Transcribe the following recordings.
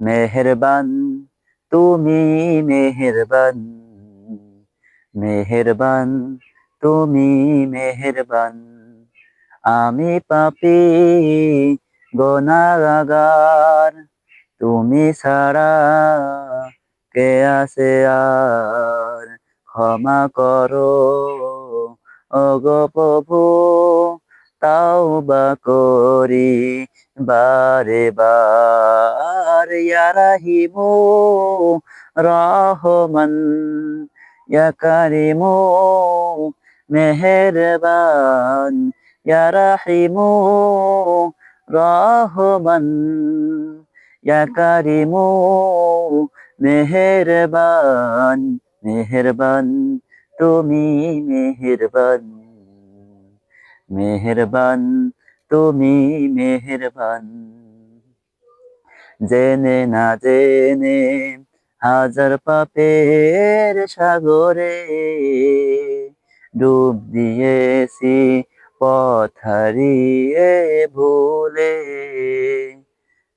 মেহেরবান, তুমি মেহেরবান মেহেরবান, তুমি মেহেরবান। আমি পাপি, গোনাগার, তুমি ছাড়া কে আছে আর? ক্ষমা করো, ওগো প্রভু তাও বা করি। বারে বার ইয়ারাহিমু রহমান, ইয়া কারিমু মেহেরবান, ইয়া রাহিমু রহমান, ইয়া কারিমু মেহেরবান মেহেরবান, তুমি মেহেরবান মেহেরবান তুমি মেহেরবান। জেনে না জেনে হাজার পাপের সাগরে ডুব দিয়েছি, পথ হারিয়ে ভুলে।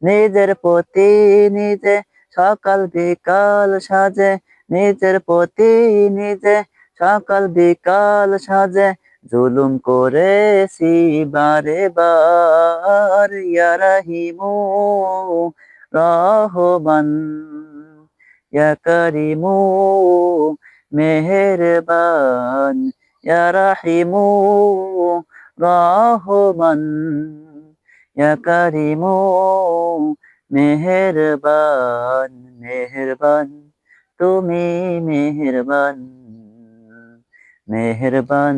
নিজের প্রতি নিজে সকাল বিকাল সাজে, নিজের প্রতি নিজে সকাল বিকাল সাজে জুলুম করেছি বারে বার ইয়ারাহিমু রহমান, ইয়া করিমু মেহেরবান, ইয়া রাহিমু রহমান, ইয়া করিমু মেহেরবান মেহেরবান, তুমি মেহেরবান মেহেরবান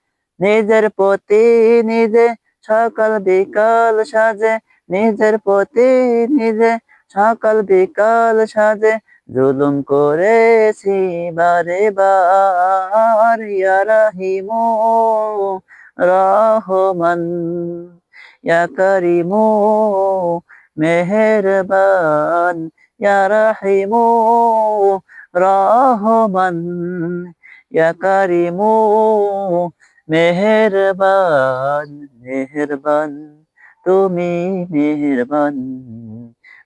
নিজের প্রতি নিজে সকাল বিকাল সাজে, নিজের প্রতি নিজে সকাল বিকাল সাজে। জুলুম করেছি বারে বার, ইয়া রাহিমু রহমান, ইয়া করিমু মেহেরবান, ইয়া রাহিমু রহমান, ইয়া মেহেরবান মেহেরবান তুমি মেহেরবান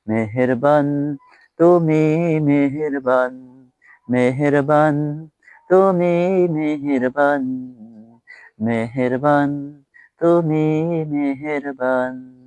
মেহেরবান তুমি মেহেরবান মেহেরবান তুমি মেহেরবান মেহেরবান তুমি মেহেরবান।